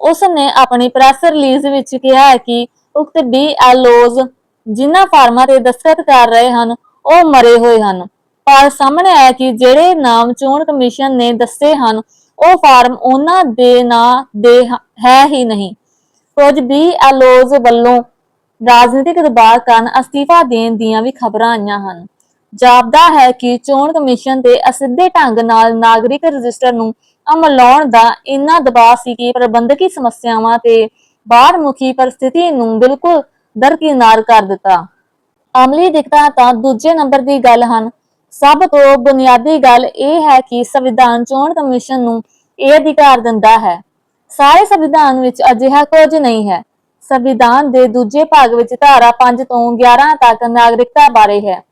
ਉਸ ਨੇ ਆਪਣੀ ਪ੍ਰੈਸ ਰਿਲੀਜ਼ ਵਿੱਚ ਕਿਹਾ ਹੈ ਕਿ ਉਕਤ BLOs ਜਿਨ੍ਹਾਂ ਫਾਰਮਾਂ ਤੇ ਦਸਤਖਤ ਕਰ ਰਹੇ ਹਨ, ਉਹ ਮਰੇ ਹੋਏ ਹਨ। ਪਰ ਸਾਹਮਣੇ ਆਇਆ ਕਿ ਜਿਹੜੇ ਨਾਮ ਚੋਣ ਕਮਿਸ਼ਨ ਨੇ ਦੱਸੇ ਹਨ, ਉਹ ਫਾਰਮ ਉਹਨਾਂ ਦੇ ਨਾਂ ਦੇ ਹੈ, ਹੀ ਨਹੀਂ। ਕੁਝ BLOs ਵੱਲੋਂ ਰਾਜਨੀਤਿਕ ਦਬਾਅ ਕਾਰਨ ਅਸਤੀਫਾ ਦੇਣ ਦੀਆਂ ਵੀ ਖਬਰਾਂ ਆਈਆਂ ਹਨ। ਜਾਪਦਾ ਹੈ ਕਿ ਚੋਣ ਕਮਿਸ਼ਨ ਦੇ ਅਸਿੱਧੇ ਢੰਗ ਨਾਲ ਨਾਗਰਿਕ ਰਜਿਸਟਰ ਨੂੰ ਅਮਲਾਉਣ ਦਾ ਇੰਨਾ ਦਬਾਅ ਸੀ ਕਿ ਪ੍ਰਬੰਧਕੀ ਸਮੱਸਿਆਵਾਂ ਤੇ ਬਾਹਰਮੁਖੀ ਪਰਿਸਥਿਤੀ ਨੂੰ ਬਿਲਕੁਲ ਦਰਕਿਨਾਰ ਕਰ ਦਿੱਤਾ। ਅਮਲੀ ਦਿੱਕਤਾਂ ਤਾਂ ਦੂਜੇ ਨੰਬਰ ਦੀ ਗੱਲ ਹਨ। ਸਭ ਤੋਂ ਬੁਨਿਆਦੀ ਗੱਲ ਇਹ ਹੈ ਕਿ ਸੰਵਿਧਾਨ ਚੋਣ ਕਮਿਸ਼ਨ ਨੂੰ ਇਹ ਅਧਿਕਾਰ ਦਿੰਦਾ ਹੈ। ਸਾਰੇ ਸੰਵਿਧਾਨ ਵਿੱਚ ਅਜਿਹਾ ਕੁਝ ਨਹੀਂ ਹੈ। ਸੰਵਿਧਾਨ ਦੇ ਦੂਜੇ ਭਾਗ ਵਿੱਚ ਧਾਰਾ 5 ਤੋਂ 11 ਤੱਕ ਨਾਗਰਿਕਤਾ ਬਾਰੇ ਹੈ।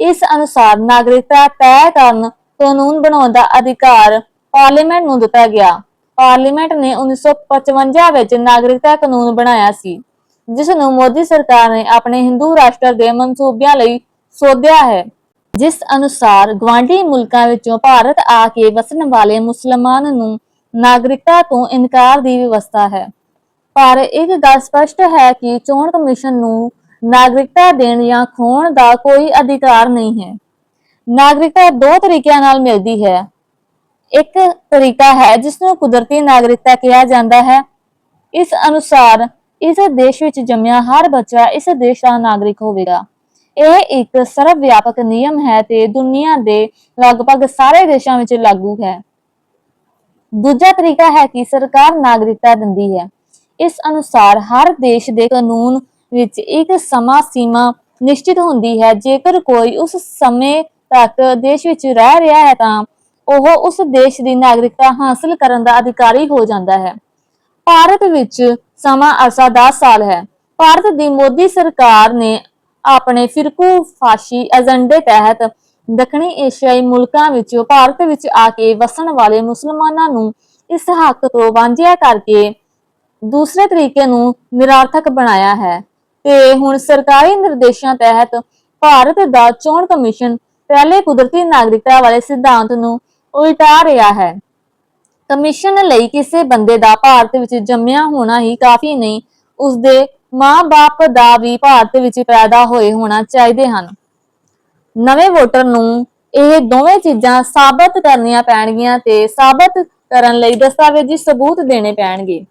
ਇਸ ਅਨੁਸਾਰ ਨਾਗਰਿਕਤਾ ਤੈਅ ਕਰਨ ਕਾਨੂੰਨ ਬਣਾਉਣ ਦਾ ਅਧਿਕਾਰ ਪਾਰਲੀਮੈਂਟ ਨੂੰ ਦਿੱਤਾ ਗਿਆ। ਪਾਰਲੀਮੈਂਟ ਨੇ 1955 ਵਿੱਚ ਨਾਗਰਿਕਤਾ ਕਾਨੂੰਨ ਬਣਾਇਆ ਸੀ ਜਿਸ ਨੂੰ ਮੋਦੀ ਸਰਕਾਰ ਨੇ ਆਪਣੇ ਹਿੰਦੂ ਰਾਸ਼ਟਰ ਦੇ ਮਨਸੂਬਿਆਂ ਲਈ ਸੋਧਿਆ ਹੈ। ਜਿਸ ਅਨੁਸਾਰ ਗਵਾਂਢੀ ਮੁਲਕਾਂ ਵਿੱਚੋਂ ਭਾਰਤ ਆ ਕੇ ਵਸਣ ਵਾਲੇ ਮੁਸਲਮਾਨ ਨੂੰ ਨਾਗਰਿਕਤਾ ਤੋਂ ਇਨਕਾਰ ਦੀ ਵਿਵਸਥਾ ਹੈ। ਪਰ ਇੱਕ ਗੱਲ ਸਪਸ਼ਟ ਹੈ ਕਿ ਚੋਣ ਕਮਿਸ਼ਨ ਨੂੰ ਨਾਗਰਿਕਤਾ ਦੇਣ ਜਾਂ ਖੋਣ ਦਾ ਕੋਈ ਅਧਿਕਾਰ ਨਹੀਂ ਹੈ। ਨਾਗਰਿਕਤਾ ਦੋ ਤਰੀਕਿਆਂ ਨਾਲ ਮਿਲਦੀ ਹੈ। ਇੱਕ ਤਰੀਕਾ ਹੈ ਜਿਸ ਨੂੰ ਕੁਦਰਤੀ ਨਾਗਰਿਕਤਾ ਕਿਹਾ ਜਾਂਦਾ ਹੈ। ਇਸ ਅਨੁਸਾਰ ਇਸ ਦੇਸ਼ ਵਿੱਚ ਜੰਮਿਆ ਹਰ ਬੱਚਾ ਇਸ ਦੇਸ਼ ਦਾ ਨਾਗਰਿਕ ਹੋਵੇਗਾ। ਇਹ ਇੱਕ ਸਰਵ ਵਿਆਪਕ ਨਿਯਮ ਹੈ ਤੇ ਦੁਨੀਆ ਦੇ ਲਗਭਗ ਸਾਰੇ ਦੇਸ਼ਾਂ ਵਿੱਚ ਲਾਗੂ ਹੈ। ਦੂਜਾ ਤਰੀਕਾ ਹੈ ਕਿ ਸਰਕਾਰ ਨਾਗਰਿਕਤਾ ਦਿੰਦੀ ਹੈ। ਇਸ ਅਨੁਸਾਰ ਹਰ ਦੇਸ਼ ਦੇ ਕਾਨੂੰਨ ਵਿੱਚ ਇੱਕ ਸਮਾਂ ਸੀਮਾ ਨਿਸ਼ਚਿਤ ਹੁੰਦੀ ਹੈ। ਜੇਕਰ ਕੋਈ ਉਸ ਸਮੇਂ ਤੱਕ ਦੇਸ਼ ਵਿੱਚ ਰਹਿ ਰਿਹਾ ਹੈ ਤਾਂ ਉਹ ਉਸ ਦੇਸ਼ ਦੀ ਨਾਗਰਿਕਤਾ ਹਾਸਲ ਕਰਨ ਦਾ ਅਧਿਕਾਰੀ ਹੋ ਜਾਂਦਾ ਹੈ। ਭਾਰਤ ਵਿੱਚ ਸਮਾਂ ਅਰਸਾ 10 ਸਾਲ ਹੈ। ਭਾਰਤ ਦੀ ਮੋਦੀ ਸਰਕਾਰ ਨੇ ਆਪਣੇ ਫਿਰਕੂ ਫਾਸ਼ੀ ਏਜੰਡੇ ਤਹਿਤ ਦੱਖਣੀ ਏਸ਼ੀਆਈ ਮੁਲਕਾਂ ਵਿੱਚੋਂ ਭਾਰਤ ਵਿੱਚ ਆ ਕੇ ਵਸਣ ਵਾਲੇ ਮੁਸਲਮਾਨਾਂ ਨੂੰ ਇਸ ਹੱਕ ਤੋਂ ਵਾਂਝਿਆ ਕਰਕੇ ਦੂਸਰੇ ਤਰੀਕੇ ਨੂੰ ਨਿਰਾਰਥਕ ਬਣਾਇਆ ਹੈ ਤੇ ਹੁਣ ਸਰਕਾਰੀ ਨਿਰਦੇਸ਼ਾਂ ਤਹਿਤ ਭਾਰਤ ਦਾ ਚੋਣ ਕਮਿਸ਼ਨ ਪਹਿਲੇ ਕੁਦਰਤੀ ਨਾਗਰਿਕਤਾ ਵਾਲੇ ਸਿਧਾਂਤ ਨੂੰ ਉਲਟਾ ਰਿਹਾ ਹੈ। ਕਮਿਸ਼ਨ ਲਈ ਕਿਸੇ ਬੰਦੇ ਦਾ ਭਾਰਤ ਵਿੱਚ ਜੰਮਿਆ ਹੋਣਾ ਹੀ ਕਾਫੀ ਨਹੀਂ, ਉਸਦੇ ਮਾਂ-ਬਾਪ ਦਾ ਵੀ ਭਾਰਤ ਵਿੱਚ ਪੈਦਾ ਹੋਏ ਹੋਣਾ ਚਾਹੀਦੇ ਹਨ। ਨਵੇਂ ਵੋਟਰ ਨੂੰ ਇਹ ਦੋਵੇਂ ਚੀਜ਼ਾਂ ਸਾਬਤ ਕਰਨੀਆਂ ਪੈਣਗੀਆਂ ਤੇ ਸਾਬਤ ਕਰਨ ਲਈ ਦਸਤਾਵੇਜ਼ੀ ਸਬੂਤ ਦੇਣੇ ਪੈਣਗੇ।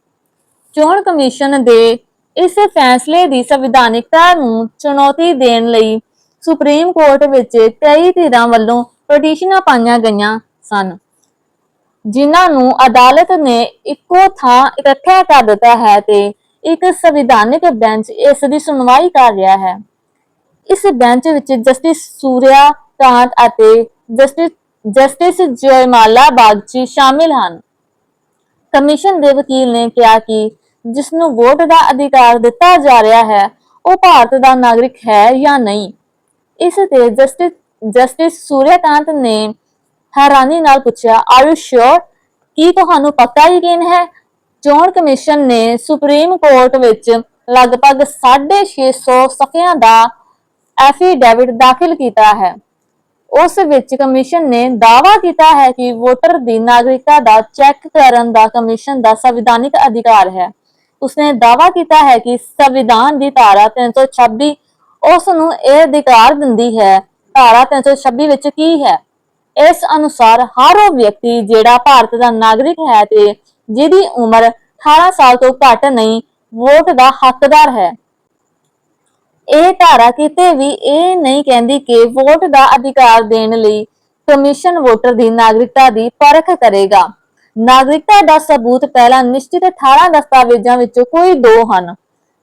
ਚੋਣ ਕਮਿਸ਼ਨ ਦੇ ਇਸ ਫੈਸਲੇ ਦੀ ਸੰਵਿਧਾਨਿਕਤਾ ਨੂੰ ਚੁਣੌਤੀ ਦੇਣ ਲਈ ਸੁਪਰੀਮ ਕੋਰਟ ਵਿੱਚ ਕਈ ਧਿਰਾਂ ਵੱਲੋਂ ਪਟੀਸ਼ਨਾਂ ਪਾਈਆਂ ਗਈਆਂ। ਸਨ। ਜਿਨ੍ਹਾਂ ਨੂੰ ਅਦਾਲਤ ਨੇ ਇੱਕੋ ਥਾਂ ਇਕੱਠਾ ਕਰ ਦਿੱਤਾ ਹੈ ਤੇ ਇੱਕ ਸੰਵਿਧਾਨਿਕ ਬੈਂਚ ਇਸ ਦੀ ਸੁਣਵਾਈ ਕਰ ਰਿਹਾ ਹੈ। ਇਸ ਬੈਂਚ ਵਿੱਚ ਜਸਟਿਸ ਸੂਰਿਆ ਕਾਂਤ ਅਤੇ ਜਸਟਿਸ ਜਸਟਿਸ ਜਯਮਾਲਾ ਬਾਗਚੀ ਸ਼ਾਮਿਲ ਹਨ। ਕਮਿਸ਼ਨ ਦੇ ਵਕੀਲ ਨੇ ਕਿਹਾ ਕਿ ਜਿਸ ਨੂੰ ਵੋਟ ਦਾ ਅਧਿਕਾਰ ਦਿੱਤਾ ਜਾ ਰਿਹਾ ਹੈ, ਉਹ ਭਾਰਤ ਦਾ ਨਾਗਰਿਕ ਹੈ ਜਾਂ ਨਹੀਂ। ਇਸ ਤੇ ਜਸਟਿਸ ਜਸਟਿਸ ਸੂਰਿਆਕਾਂਤ ਨੇ ਹੈਰਾਨੀ ਨਾਲ ਪੁੱਛਿਆ ਆਰ ਯੂ ਸ਼ੋਰ ਕੀ ਤੁਹਾਨੂੰ ਪੱਕਾ ਯਕੀਨ ਹੈ? ਚੋਣ ਕਮਿਸ਼ਨ ਨੇ ਸੁਪਰੀਮ ਕੋਰਟ ਵਿੱਚ ਲਗਭਗ 650 ਸਫ਼ਿਆਂ ਦਾ ਐਫੀਡੈਵਿਟ ਦਾਖਲ ਕੀਤਾ ਹੈ। ਉਸ ਵਿੱਚ ਕਮਿਸ਼ਨ ਨੇ ਦਾਅਵਾ ਕੀਤਾ ਹੈ ਕਿ ਵੋਟਰ ਦੀ ਨਾਗਰਿਕਤਾ ਦਾ ਚੈੱਕ ਕਰਨ ਦਾ ਕਮਿਸ਼ਨ ਦਾ ਸੰਵਿਧਾਨਿਕ ਅਧਿਕਾਰ ਹੈ। ਉਸਨੇ ਦਾਅਵਾ ਕੀਤਾ ਹੈ ਕਿ ਸੰਵਿਧਾਨ ਦੀ ਧਾਰਾ 326 ਉਸ ਨੂੰ ਇਹ ਅਧਿਕਾਰ ਦਿੰਦੀ ਹੈ। ਧਾਰਾ 326 ਵਿੱਚ ਕੀ ਹੈ? ਇਸ ਅਨੁਸਾਰ ਹਰ ਉਹ ਵਿਅਕਤੀ ਜਿਹੜਾ ਭਾਰਤ ਦਾ ਨਾਗਰਿਕ ਹੈ ਤੇ ਜਿਹਦੀ ਉਮਰ 18 ਸਾਲ ਤੋਂ ਘੱਟ ਨਹੀਂ, ਵੋਟ ਦਾ ਹੱਕਦਾਰ ਹੈ। ਇਹ ਧਾਰਾ ਕਿਤੇ ਵੀ ਇਹ ਨਹੀਂ ਕਹਿੰਦੀ ਕਿ ਵੋਟ ਦਾ ਅਧਿਕਾਰ ਦੇਣ ਲਈ ਕਮਿਸ਼ਨ ਵੋਟਰ ਦੀ ਨਾਗਰਿਕਤਾ ਦੀ ਪਰਖ ਕਰੇਗਾ। ਨਾਗਰਿਕਤਾ ਦਾ ਸਬੂਤ ਪਹਿਲਾਂ ਨਿਸ਼ਚਿਤ 18 ਦਸਤਾਵੇਜ਼ਾਂ ਵਿੱਚੋਂ ਕੋਈ ਦੋ ਹਨ।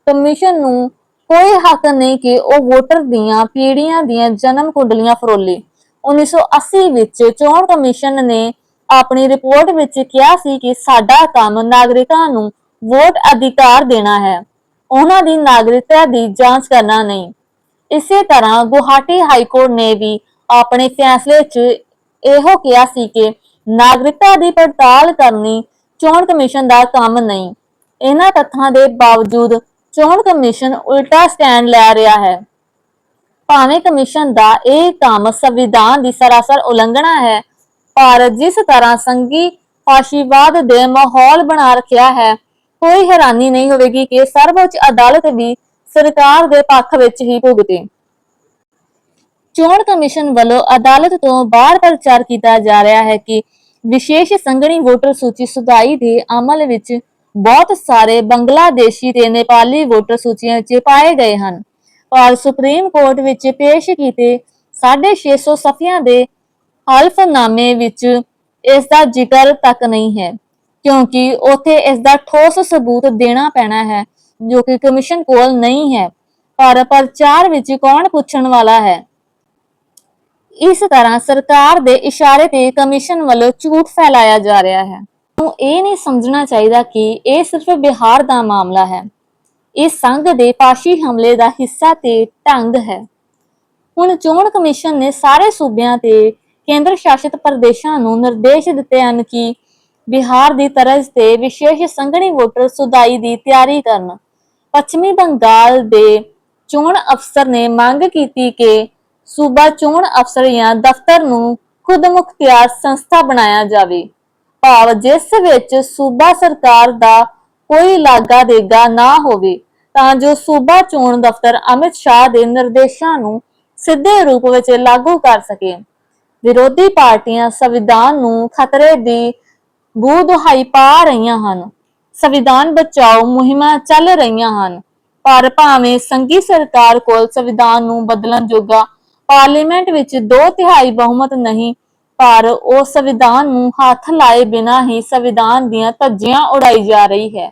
ਕਮਿਸ਼ਨ ਨੂੰ ਕੋਈ ਹੱਕ ਨਹੀਂ ਕਿ ਉਹ ਵੋਟਰ ਦੀਆਂ ਪੀੜ੍ਹੀਆਂ ਦੀਆਂ ਜਨਮ ਕੁੰਡਲੀਆਂ ਫਰੋਲੇ। 1980 ਵਿੱਚ ਚੋਣ ਕਮਿਸ਼ਨ ਨੇ ਆਪਣੀ ਰਿਪੋਰਟ ਵਿੱਚ ਕਿਹਾ ਸੀ ਕਿ ਸਾਡਾ ਕੰਮ ਨਾਗਰਿਕਾਂ ਨੂੰ ਵੋਟ ਅਧਿਕਾਰ ਦੇਣਾ ਹੈ। ਉਹਨਾਂ ਦੀ ਨਾਗਰਿਕਤਾ ਦੀ ਜਾਂਚ ਕਰਨਾ ਨਹੀਂ। ਇਸੇ ਤਰ੍ਹਾਂ ਗੁਹਾਟੀ ਹਾਈ ਕੋਰਟ ਨੇ ਵੀ ਆਪਣੇ ਫੈਸਲੇ 'ਚ ਇਹੋ ਕਿਹਾ ਸੀ ਕਿ ਨਾਗਰਿਕਤਾ ਦੀ ਪੜਤਾਲ ਕਰਨੀ ਚੋਣ ਕਮਿਸ਼ਨ ਦਾ ਕੰਮ ਨਹੀਂ। ਇਹਨਾਂ ਤੱਥਾਂ ਦੇ ਬਾਵਜੂਦ ਚੋਣ ਕਮਿਸ਼ਨ ਉਲਟਾ ਸਟੈਂਡ ਲੈ ਰਿਹਾ ਹੈ। ਭਾਵੇਂ ਕਮਿਸ਼ਨ ਦਾ ਇਹ ਕੰਮ ਸੰਵਿਧਾਨ ਦੀ ਸਰਾਸਰ ਉਲੰਘਣਾ ਹੈ, ਪਰ ਜਿਸ ਤਰ੍ਹਾਂ ਸੰਘੀ ਫਾਸ਼ੀਵਾਦ ਦੇ ਮਾਹੌਲ ਬਣਾ ਰੱਖਿਆ ਹੈ, ਕੋਈ ਹੈਰਾਨੀ ਨਹੀਂ ਹੋਵੇਗੀ ਕਿ ਸਰਵਉੱਚ ਅਦਾਲਤ ਵੀ ਸਰਕਾਰ ਦੇ ਪੱਖ ਵਿੱਚ ਹੀ ਭੁਗਤੇ। ਚੋਣ ਕਮਿਸ਼ਨ ਵੱਲੋਂ ਅਦਾਲਤ ਤੋਂ ਬਾਹਰ ਪ੍ਰਚਾਰ ਕੀਤਾ ਜਾ ਰਿਹਾ ਹੈ ਕਿ ਵਿਸ਼ੇਸ਼ ਸੰਘਣੀ ਵੋਟਰ ਸੂਚੀ ਸੁਧਾਈ ਦੇ ਅਮਲ ਵਿੱਚ ਬਹੁਤ ਸਾਰੇ ਬੰਗਲਾਦੇਸ਼ੀ ਤੇ ਨੇਪਾਲੀ ਵੋਟਰ ਸੂਚੀਆਂ 'ਚ ਪਾਏ ਗਏ ਹਨ। ਪਰ ਸੁਪਰੀਮ ਕੋਰਟ ਵਿੱਚ ਪੇਸ਼ ਕੀਤੇ 650 ਸਫ਼ਿਆਂ ਦੇ ਹਲਫਨਾਮੇ ਵਿੱਚ ਇਸ ਦਾ ਜ਼ਿਕਰ ਤੱਕ ਨਹੀਂ ਹੈ, ਕਿਉਂਕਿ ਉਥੇ ਇਸ ਦਾ ਠੋਸ ਸਬੂਤ ਦੇਣਾ ਪੈਣਾ ਹੈ, ਜੋ ਕਿ ਕਮਿਸ਼ਨ ਕੋਲ ਨਹੀਂ ਹੈ, ਪਰ ਪ੍ਰਚਾਰ ਵਿੱਚ ਕੌਣ ਪੁੱਛਣ ਵਾਲਾ ਹੈ? ਇਸ ਤਰ੍ਹਾਂ ਸਰਕਾਰ ਦੇ ਇਸ਼ਾਰੇ ਤੇ ਕਮਿਸ਼ਨ ਵੱਲੋਂ ਝੂਠ ਫੈਲਾਇਆ ਜਾ ਰਿਹਾ ਹੈ। ਨੂੰ ਇਹ ਨਹੀਂ ਸਮਝਣਾ ਚਾਹੀਦਾ ਕਿ ਇਹ ਸਿਰਫ ਬਿਹਾਰ ਦਾ ਮਾਮਲਾ ਹੈ। ਇਹ ਸੰਘ ਦੇ ਪਾਸ਼ੀ ਹਮਲੇ ਦਾ ਹਿੱਸਾ ਤੇ ਢੰਗ ਹੈ। ਹੁਣ ਚੋਣ ਕਮਿਸ਼ਨ ਨੇ ਸਾਰੇ ਸੂਬਿਆਂ ਤੇ ਕੇਂਦਰ ਸ਼ਾਸਿਤ ਪ੍ਰਦੇਸ਼ਾਂ ਨੂੰ ਨਿਰਦੇਸ਼ ਦਿੱਤੇ ਹਨ ਕਿ ਬਿਹਾਰ ਦੀ ਤਰਜ਼ ਤੇ ਵਿਸ਼ੇਸ਼ ਸੰਘਣੀ ਵੋਟਰ ਸੁਧਾਈ ਦੀ ਤਿਆਰੀ ਕਰਨ। ਪੱਛਮੀ ਬੰਗਾਲ ਦੇ ਚੋਣ ਅਫਸਰ ਨੇ ਮੰਗ ਕੀਤੀ ਕਿ ਸੂਬਾ ਚੋਣ ਅਫਸਰ ਜਾਂ ਦਫ਼ਤਰ ਨੂੰ ਖੁਦ ਮੁਖਤਿਆਰ ਸੰਸਥਾ ਬਣਾਇਆ ਜਾਵੇ। ਭਾਵ ਜਿਸ ਵਿੱਚ ਸੂਬਾ ਸਰਕਾਰ ਦਾ ਕੋਈ ਲਾਗਾ ਦੇਗਾ ਨਾ ਹੋਵੇ, ਤਾਂ ਜੋ ਸੂਬਾ ਚੋਣ ਦਫ਼ਤਰ ਅਮਿਤ ਸ਼ਾਹ ਦੇ ਨਿਰਦੇਸ਼ਾਂ ਨੂੰ ਸਿੱਧੇ ਰੂਪ ਵਿੱਚ ਲਾਗੂ ਕਰ ਸਕੇ। ਵਿਰੋਧੀ ਪਾਰਟੀਆਂ ਸੰਵਿਧਾਨ ਨੂੰ ਖਤਰੇ ਦੀ ਬੂ ਦੁਹਾਈ ਪਾ ਰਹੀਆਂ ਹਨ। ਸੰਵਿਧਾਨ ਬਚਾਓ ਮੁਹਿੰਮਾਂ ਚੱਲ ਰਹੀਆਂ ਹਨ। ਪਰ ਭਾਵੇਂ ਸੰਘੀ ਸਰਕਾਰ ਕੋਲ ਸੰਵਿਧਾਨ ਨੂੰ ਬਦਲਣ ਜੋਗਾ ਪਾਰਲੀਮੈਂਟ ਵਿੱਚ ਦੋ ਤਿਹਾਈ ਬਹੁਮਤ ਨਹੀਂ, ਪਰ ਉਹ ਸੰਵਿਧਾਨ ਨੂੰ ਹੱਥ ਲਾਏ ਬਿਨਾਂ ਹੀ ਸੰਵਿਧਾਨ ਦੀਆਂ ਧੱਜੀਆਂ ਉਡਾਈ ਜਾ ਰਹੀ ਹੈ।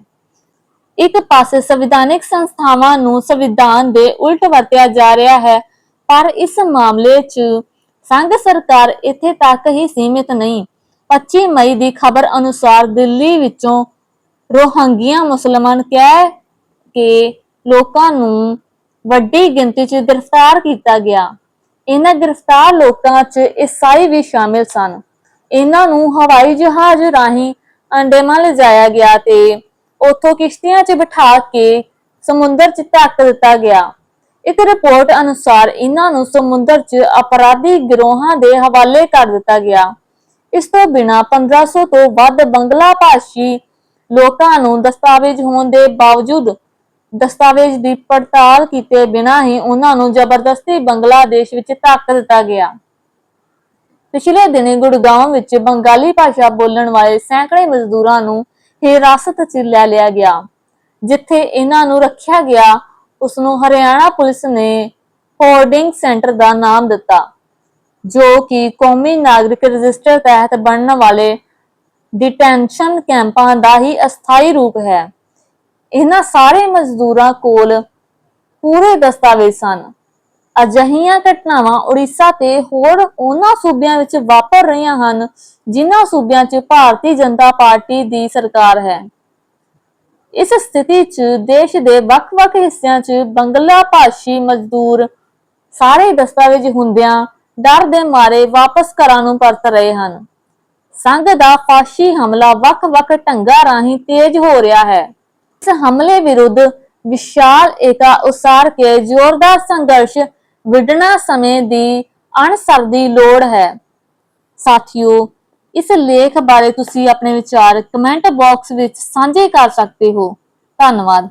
ਇੱਕ ਪਾਸੇ ਸੰਵਿਧਾਨਿਕ ਸੰਸਥਾਵਾਂ ਨੂੰ ਸੰਵਿਧਾਨ ਦੇ ਉਲਟ ਵਰਤਿਆ ਜਾ ਰਿਹਾ ਹੈ, ਪਰ ਇਸ ਮਾਮਲੇ 'ਚ ਸੰਘ ਸਰਕਾਰ ਇੱਥੇ ਤੱਕ ਹੀ ਸੀਮਿਤ ਨਹੀਂ। 25 ਮਈ ਦੀ ਖਬਰ ਅਨੁਸਾਰ ਦਿੱਲੀ ਵਿੱਚੋਂ ਰੋਹੰਗੀਆਂ ਮੁਸਲਮਾਨ ਕਹਿ ਕੇ ਲੋਕਾਂ ਨੂੰ ਵੱਡੀ ਗਿਣਤੀ 'ਚ ਗ੍ਰਿਫਤਾਰ ਕੀਤਾ ਗਿਆ। ਇਹਨਾਂ ਗ੍ਰਿਫਤਾਰ ਲੋਕਾਂ 'ਚ ਈਸਾਈ ਵੀ ਸ਼ਾਮਿਲ ਸਨ। ਇਹਨਾਂ ਨੂੰ ਹਵਾਈ ਜਹਾਜ਼ ਰਾਹੀਂ ਅੰਡੇਮਾਨ ਲਿਜਾਇਆ ਗਿਆ ਤੇ ਉੱਥੋਂ ਕਿਸ਼ਤੀਆਂ 'ਚ ਬਿਠਾ ਕੇ ਸਮੁੰਦਰ 'ਚ ਧੱਕ ਦਿੱਤਾ ਗਿਆ। ਇੱਕ ਰਿਪੋਰਟ ਅਨੁਸਾਰ ਇਹਨਾਂ ਨੂੰ ਸਮੁੰਦਰ 'ਚ ਅਪਰਾਧੀ ਗਿਰੋਹਾਂ ਦੇ ਹਵਾਲੇ ਕਰ ਦਿੱਤਾ ਗਿਆ। ਇਸ ਤੋਂ ਬਿਨਾ 1500 ਤੋਂ ਵੱਧ ਬੰਗਲਾ ਭਾਸ਼ੀ ਲੋਕਾਂ ਨੂੰ ਦਸਤਾਵੇਜ਼ ਹੋਣ ਦੇ ਬਾਵਜੂਦ ਦਸਤਾਵੇਜ਼ ਦੀ ਪੜਤਾਲ ਕੀਤੇ ਬਿਨਾਂ ਹੀ ਉਹਨਾਂ ਨੂੰ ਜ਼ਬਰਦਸਤੀ ਬੰਗਲਾਦੇਸ਼ ਵਿੱਚ ਧੱਕ ਦਿੱਤਾ ਗਿਆ। ਪਿਛਲੇ ਦਿਨੀ ਗੁੜਗਾਉਂ ਵਿੱਚ ਬੰਗਾਲੀ ਭਾਸ਼ਾ ਬੋਲਣ ਵਾਲੇ ਸੈਂਕੜੇ ਮਜ਼ਦੂਰਾਂ ਨੂੰ ਹਿਰਾਸਤ 'ਚ ਲੈ ਲਿਆ ਗਿਆ, ਜਿੱਥੇ ਇਹਨਾਂ ਨੂੰ ਰੱਖਿਆ ਗਿਆ ਉਸ ਨੂੰ ਹਰਿਆਣਾ ਪੁਲਿਸ ਨੇ ਹੋਰਡਿੰਗ ਸੈਂਟਰ ਦਾ ਨਾਮ ਦਿੱਤਾ, ਜੋ ਕਿ ਕੌਮੀ ਨਾਗਰਿਕ ਰਜਿਸਟਰ ਤਹਿਤ ਬਣਨ ਵਾਲੇ ਡਿਟੈਂਸ਼ਨ ਕੈਂਪਾਂ ਦਾ ਹੀ ਅਸਥਾਈ ਰੂਪ ਹੈ। ਇਹਨਾਂ ਸਾਰੇ ਮਜ਼ਦੂਰਾਂ ਕੋਲ ਪੂਰੇ ਦਸਤਾਵੇਜ਼ ਸਨ। ਅਜਿਹੀਆਂ ਘਟਨਾਵਾਂ ਉੜੀਸਾ ਤੇ ਹੋਰ ਉਹਨਾਂ ਸੂਬਿਆਂ ਵਿੱਚ ਵਾਪਰ ਰਹੀਆਂ ਹਨ, ਜਿਨ੍ਹਾਂ ਸੂਬਿਆਂ 'ਚ ਭਾਰਤੀ ਜਨਤਾ ਪਾਰਟੀ ਦੀ ਸਰਕਾਰ ਹੈ। ਇਸ ਸਥਿਤੀ 'ਚ ਦੇਸ਼ ਦੇ ਵੱਖ-ਵੱਖ ਹਿੱਸਿਆਂ 'ਚ ਬੰਗਲਾ ਭਾਸ਼ੀ ਮਜ਼ਦੂਰ ਸਾਰੇ ਦਸਤਾਵੇਜ਼ ਹੁੰਦਿਆਂ ਡਰ ਦੇ ਮਾਰੇ ਵਾਪਸ ਘਰਾਂ ਨੂੰ ਪਰਤ ਰਹੇ ਹਨ। ਸੰਘ ਦਾ ਫਾਸ਼ੀ ਹਮਲਾ ਵੱਖ-ਵੱਖ ਢੰਗਾਂ ਰਾਹੀਂ ਤੇਜ਼ ਹੋ ਰਿਹਾ ਹੈ। ਇਸ ਹਮਲੇ ਵਿਰੁੱਧ ਵਿਸ਼ਾਲ ਏਕਾ ਉਸਾਰ ਕੇ ਜ਼ੋਰਦਾਰ ਸੰਘਰਸ਼ ਵਿਢਣਾ ਸਮੇਂ ਦੀ ਅਣਸਰ ਦੀ ਲੋੜ ਹੈ। ਸਾਥੀਓ, ਇਸ ਲੇਖ ਬਾਰੇ ਤੁਸੀਂ ਆਪਣੇ ਵਿਚਾਰ ਕਮੈਂਟ ਬਾਕਸ ਵਿੱਚ ਸਾਂਝੇ ਕਰ ਸਕਦੇ ਹੋ। ਧੰਨਵਾਦ।